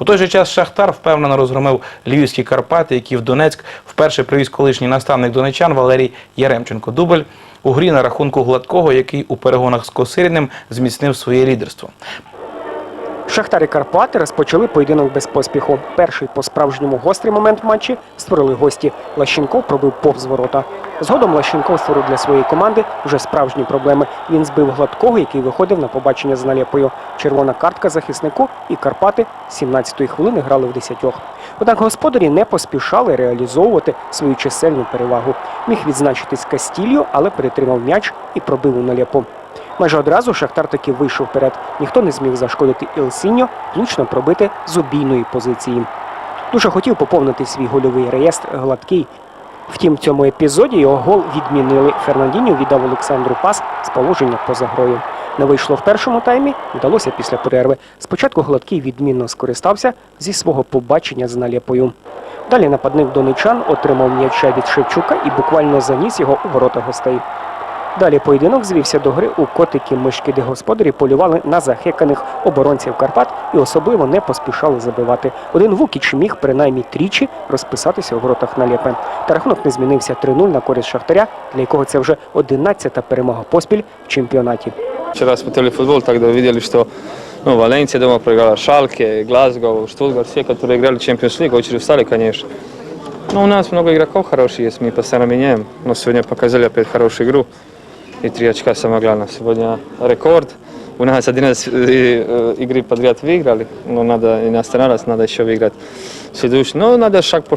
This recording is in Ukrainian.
У той же час Шахтар впевнено розгромив львівські Карпати, які в Донецьк вперше привіз колишній наставник донечан Валерій Яремченко. Дубль у грі на рахунку Гладкого, який у перегонах з Косиріним зміцнив своє лідерство. Шахтар і Карпати розпочали поєдинок без поспіху. Перший по-справжньому гострий момент в матчі створили гості. Лащенков пробив повз ворота. Згодом Лащенков створив для своєї команди вже справжні проблеми. Він збив гладкого, який виходив на побачення з наліпою. Червона картка захиснику і Карпати 17-ї хвилини грали в десятьох. Однак господарі не поспішали реалізовувати свою чисельну перевагу. Міг відзначитись Кастільо, але перетримав м'яч і пробив у наляпу. Майже одразу Шахтар таки вийшов вперед. Ніхто не зміг зашкодити Ілсіньо, влучно пробити з обійної позиції. Дуже хотів поповнити свій гольовий реєстр гладкий. Втім, в цьому епізоді його гол відмінили. Фернандіньо віддав Олександру пас з положення поза грою. Не вийшло в першому таймі, вдалося після перерви. Спочатку гладкий відмінно скористався зі свого побачення з наліпою. Далі нападник донечан отримав м'яча від Шевчука і буквально заніс його у ворота гостей. Далі поєдинок звівся до гри у котики мишки, де господарі полювали на захеканих оборонців Карпат і особливо не поспішали забивати. Один Вукіч міг принаймні тричі розписатися у воротах наліпе. Та рахунок не змінився 3-0 на користь Шахтаря, для якого це вже 11-та перемога поспіль в чемпіонаті. Вчера смотрели футбол, тогда видели, что ну, Валенсия дома проиграла, Шалке, Глазго, Штутгарт, все, которые играли в Champions League, очень устали, конечно. Но у нас много игроков хороших есть, мы постоянно меняем. Но сегодня показали опять хорошую игру И три очка самое главное. Сегодня рекорд. У нас 11 э, игры подряд выиграли, но надо не останавливаться, надо еще выиграть следующий. Но надо шаг по